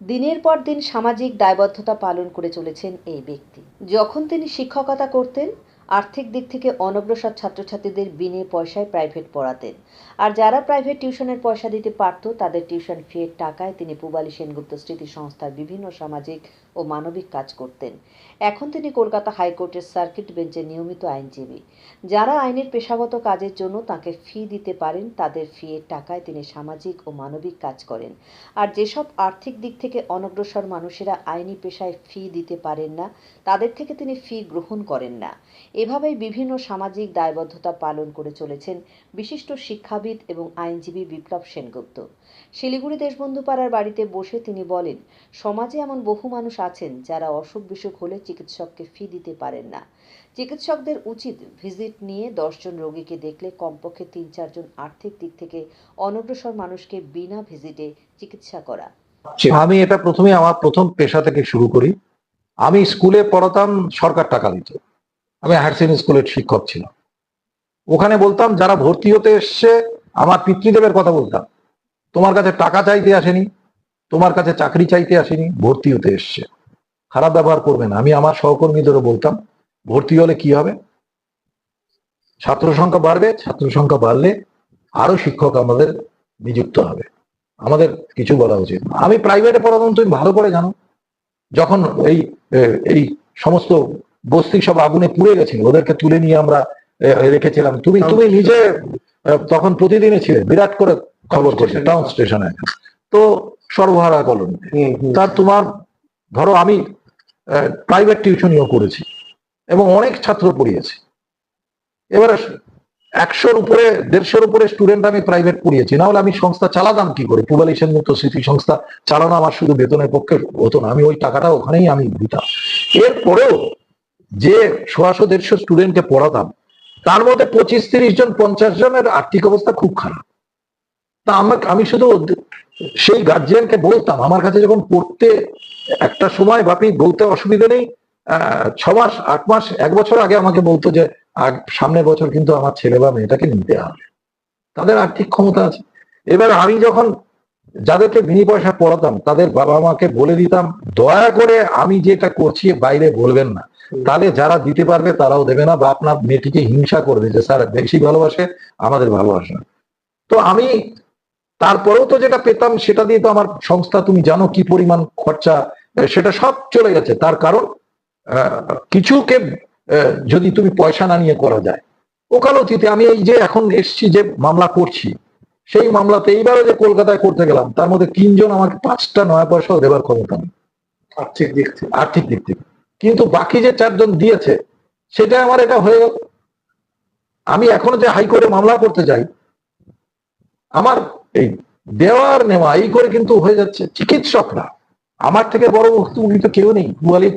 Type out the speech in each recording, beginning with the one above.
দিনের পর দিন সামাজিক দায়বদ্ধতা পালন করে চলেছেন এই ব্যক্তি। যখন তিনি শিক্ষকতা করতেন আর্থিক দিক থেকে অনগ্রসর ছাত্রছাত্রীদের বিনে পয়সায় প্রাইভেট পড়াতেন। আর যারা প্রাইভেট টিউশনের পয়সা দিতে পারত, তাদের টিউশন ফিয়ের টাকায় তিনি পূবালী সেনগুপ্ত স্মৃতি সংস্থার বিভিন্ন সামাজিক ও মানবিক কাজ করতেন। এখন তিনি কলকাতা হাইকোর্টের সার্কিট বেঞ্চে নিয়মিত আইনজীবী। যারা আইনের পেশাগত কাজের জন্য তাকে ফি দিতে পারেন, তাদের ফিয়ের টাকায় তিনি সামাজিক ও মানবিক কাজ করেন। আর যেসব আর্থিক দিক থেকে অনগ্রসর মানুষেরা আইনি পেশায় ফি দিতে পারেন না, তাদের থেকে তিনি ফি গ্রহণ করেন না। এভাবেই বিভিন্ন সামাজিক দায়বদ্ধতা পালন করে চলেছেন বিশিষ্ট শিক্ষাবিদ এবং আইনজীবী বিপ্লব সেনগুপ্ত। শিলিগুড়ি দেশবন্ধু পাড়ার বাড়িতে বসে তিনি বলেন, সমাজে এমন বহু মানুষ আছেন যারা অসুখ বিসুখ হলে চিকিৎসককে ফি দিতে পারেন না। চিকিৎসকদের উচিত ভিজিট নিয়ে দশজন রোগীকে দেখলে কমপক্ষে তিন চারজন আর্থিক দিক থেকে অনগ্রসর মানুষকে বিনা ভিজিটে চিকিৎসা করা। আমি এটা প্রথমে আমার প্রথম পেশা থেকে শুরু করি। আমি স্কুলে পড়াতাম সরকার টাকা দিত। আমি হায়ার স্কুলের শিক্ষক ছিলাম। ওখানে বলতাম, যারা ভর্তি হতে এসছে, আমার পিতৃদেবের কথা বলতাম। তোমার কাছে টাকা চাইতে আসেনি, তোমার কাছে চাকরি চাইতে আসেনি, ভর্তি হতে এসছে। খারাপ ব্যবহার করবে না। আমি আমার সহকর্মীদেরও বলতাম, ভর্তি হলে কি হবে? ছাত্র সংখ্যা বাড়বে, ছাত্র সংখ্যা বাড়লে আরও শিক্ষক আমাদের নিযুক্ত হবে। আমাদের কিছু বলা উচিত আমি প্রাইভেটে পড়াতাম, তুমি ভালো করে জানো। যখন এই এই সমস্ত বস্তি সব আগুনে পুড়ে গেছিল ওদেরকে তুলে নিয়ে আমরা রেখেছিলাম। তুমি তুমি নিজে তখন প্রতিদিনে ছিলে বিরাট করে খবর করছে টাউন স্টেশনে তো সর্বহারা কলোনি। তার তোমার ধরো আমি প্রাইভেট টিউশনিও করেছি এবং অনেক ছাত্র পড়িয়েছি। এবারে একশোর উপরে দেড়শোর উপরে স্টুডেন্ট আমি প্রাইভেট পড়িয়েছি না হলে আমি সংস্থা চালাতাম কি করে? পূবালী সেনমুক্ত স্মৃতি সংস্থা চালানো আমার শুধু বেতনের পক্ষে হতো না আমি ওই টাকাটা ওখানেই আমি দিতাম। এরপরেও যে সোয়াশো দেড়শো স্টুডেন্টকে পড়াতাম, তার মধ্যে পঁচিশ তিরিশ জন, পঞ্চাশ জনের আর্থিক অবস্থা খুব খারাপ। তা আমার, আমি শুধু সেই গার্জিয়ানকে বলতাম, আমার কাছে যখন পড়তে একটা সময় বাপি বলতে অসুবিধা নেই ছ মাস, আট মাস, এক বছর আগে আমাকে বলতো যে সামনের বছর কিন্তু আমার ছেলে বা মেয়েটাকে নিতে হবে। তাদের আর্থিক ক্ষমতা আছে। এবার আমি যখন যাদেরকে বিনি পয়সা পড়াতাম, তাদের বাবা মাকে বলে দিতাম, দয়া করে আমি যেটা করছি, বাইরে বলবেন না। তাহলে যারা দিতে পারবে তারাও দেবে না বা আপনার মেয়েটিকে হিংসা করবে যে স্যার বেশি ভালোবাসে আমাদের ভালোবাসে না। তো আমি তারপরেও তো যেটা পেতাম সেটা দিয়ে তো আমার সংস্থা তুমি জানো কি পরিমাণ খরচা সেটা সব চলে গেছে। তার কারণ কিছুকে যদি তুমি পয়সা না নিয়ে করা যায়। ওকালতিতে আমি এই যে এখন এসছি যে মামলা করছি সেই মামলাতে এইবারও যে কলকাতায় করতে গেলাম তার মধ্যে তিনজন আমাকে পাঁচটা নয় পয়সাও দেবার ক্ষমতা নেই। আর্থিক দিক থেকে। আর্থিক দিক থেকে। কিন্তু বাকি যে চারজন দিয়েছে সেটা আমার এটা হয়ে গেল। আমি এখনও যে হাইকোর্টে মামলা করতে যাই, আমার এই দেওয়ার নেওয়া এই করে কিন্তু হয়ে যাচ্ছে চিকিৎসকরা। আমার থেকে বড় উনি তো কেউ নেই। বুয়ালির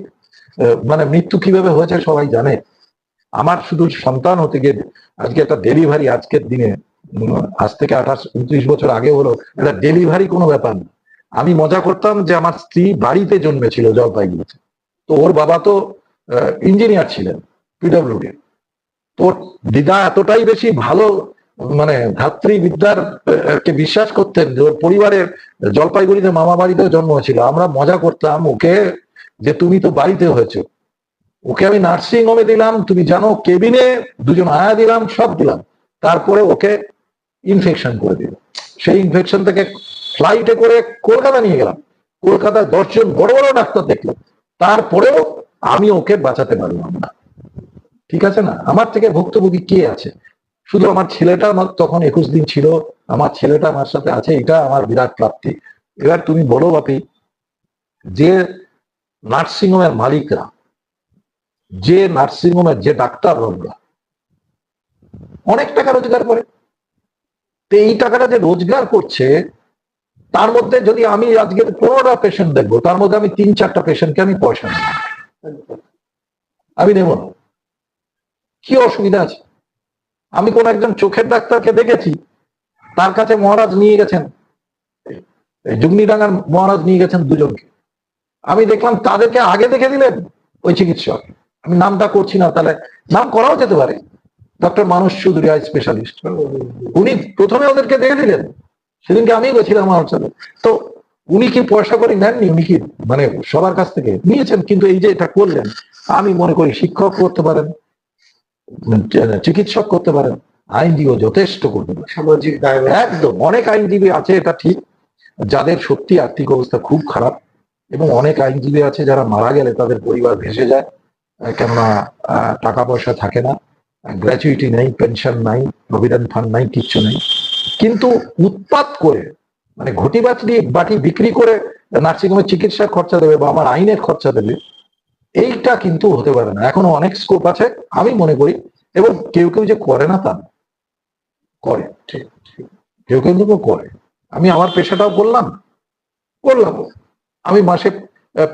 মানে মৃত্যু কীভাবে হয়েছে সবাই জানে। আমার শুধু সন্তান হতে গিয়ে আজকে একটা ডেলিভারি আজকের দিনে আজ থেকে আঠাশ, উনত্রিশ বছর আগে হলো এটা ডেলিভারি কোনো ব্যাপার না আমি মজা করতাম যে আমার স্ত্রী বাড়িতে জন্মেছিল জলপাইগুড়িতে। তো ওর বাবা তো ইঞ্জিনিয়ার ছিলেন পিডব্লিউডি তোর দিদা এতটাই বেশি ভালো মানে ধাত্রীবিদ্যার কে বিশ্বাস করতেন যে ওর পরিবারের জলপাইগুড়িতে মামা বাড়িতেও জন্ম হয়েছিল। আমরা মজা করতাম, ওকে যে তুমি তো বাড়িতে হয়েছো। ওকে আমি নার্সিং হোমে দিলাম, তুমি জানো কেবিনে দুজন আয়া দিলাম, সব দিলাম। তারপরে ওকে ইনফেকশন করে দিল। সেই ইনফেকশন থেকে ফ্লাইটে করে কলকাতা নিয়ে গেলাম। কলকাতায় দশজন বড় বড় ডাক্তার দেখল তারপরেও আমি ওকে বাঁচাতে পারলাম না। ঠিক আছে না? আমার থেকে ভুক্তভোগী কে আছে? শুধু আমার ছেলেটা আমার তখন একুশ দিন ছিল, আমার ছেলেটা আমার সাথে আছে, এটা আমার বিরাট প্রাপ্তি। এবার তুমি বলো বাপি, যে নার্সিং হোমের মালিকরা, যে নার্সিং হোমের যে ডাক্তার রোগরা অনেক টাকা রোজগার করে। তো এই টাকাটা যে রোজগার করছে তার মধ্যে যদি আমি আজকে পনেরোটা পেশেন্ট দেখব, তার মধ্যে আমি তিন চারটা পেশেন্টকে আমি পয়সা নেব। আমি নেব না। কি অসুবিধা আছে? আমি কোন একজন চোখের ডাক্তারকে দেখেছি, তার কাছে মহারাজ নিয়ে গেছেন জুগনিডাঙ্গার মহারাজ নিয়ে গেছেন দুজনকে। আমি দেখলাম তাদেরকে আগে দেখে দিলেন ওই চিকিৎসক। আমি নামটা করছি না, তাহলে নাম করাও যেতে পারে। ডক্টর মানুষ চৌধুরী, আই স্পেশালিস্ট। উনি প্রথমে ওদেরকে দেখে দিলেন সেদিনকে আমি গেছিলাম আমার সাথে তো উনি কি পয়সা করে নেননি? উনি কি মানে সবার কাছ থেকে নিয়েছেন? কিন্তু এই যে এটা করলেন আমি মনে করি শিক্ষক করতে পারেন চিকিৎসক করতে পারেন আইনজীবী যথেষ্ট করতে পারেন। সামাজিক একদম অনেক আইনজীবী আছে এটা ঠিক। যাদের সত্যি আর্থিক অবস্থা খুব খারাপ এবং অনেক আইনজীবী আছে যারা মারা গেলে তাদের পরিবার ভেসে যায় কেননা টাকা পয়সা থাকে না গ্র্যাচুইটি নেই পেনশন নাই প্রভিডেন্ট ফান্ড নাই কিচ্ছু নেই। কিন্তু উৎপাত করে মানে ঘটি বাটি বাটি বিক্রি করে নার্সিংহোমের চিকিৎসার খরচা দেবে বা আমার আইনের খরচা দেবে, এইটা কিন্তু হতে পারে না। এখনও অনেক স্কোপ আছে, আমি মনে করি, এবং কেউ কেউ যে করে না তা করে, ঠিক কেউ কিন্তু কেউ করে। আমি আমার পেশাটাও করলাম করলাম। আমি মাসে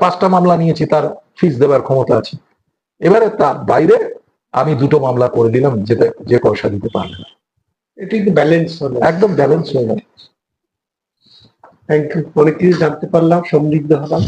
পাঁচটা মামলা নিয়েছি, তার ফিস দেওয়ার ক্ষমতা আছে। এবারে তার বাইরে আমি দুটো মামলা করে দিলাম, যেটা, যে পয়সা দিতে পারবে না। এটি কিন্তু ব্যালেন্স হলো। একদম ব্যালেন্স হয়ে গেল। থ্যাংক ইউ অনেক কিছু জানতে পারলাম সমৃদ্ধ হলাম।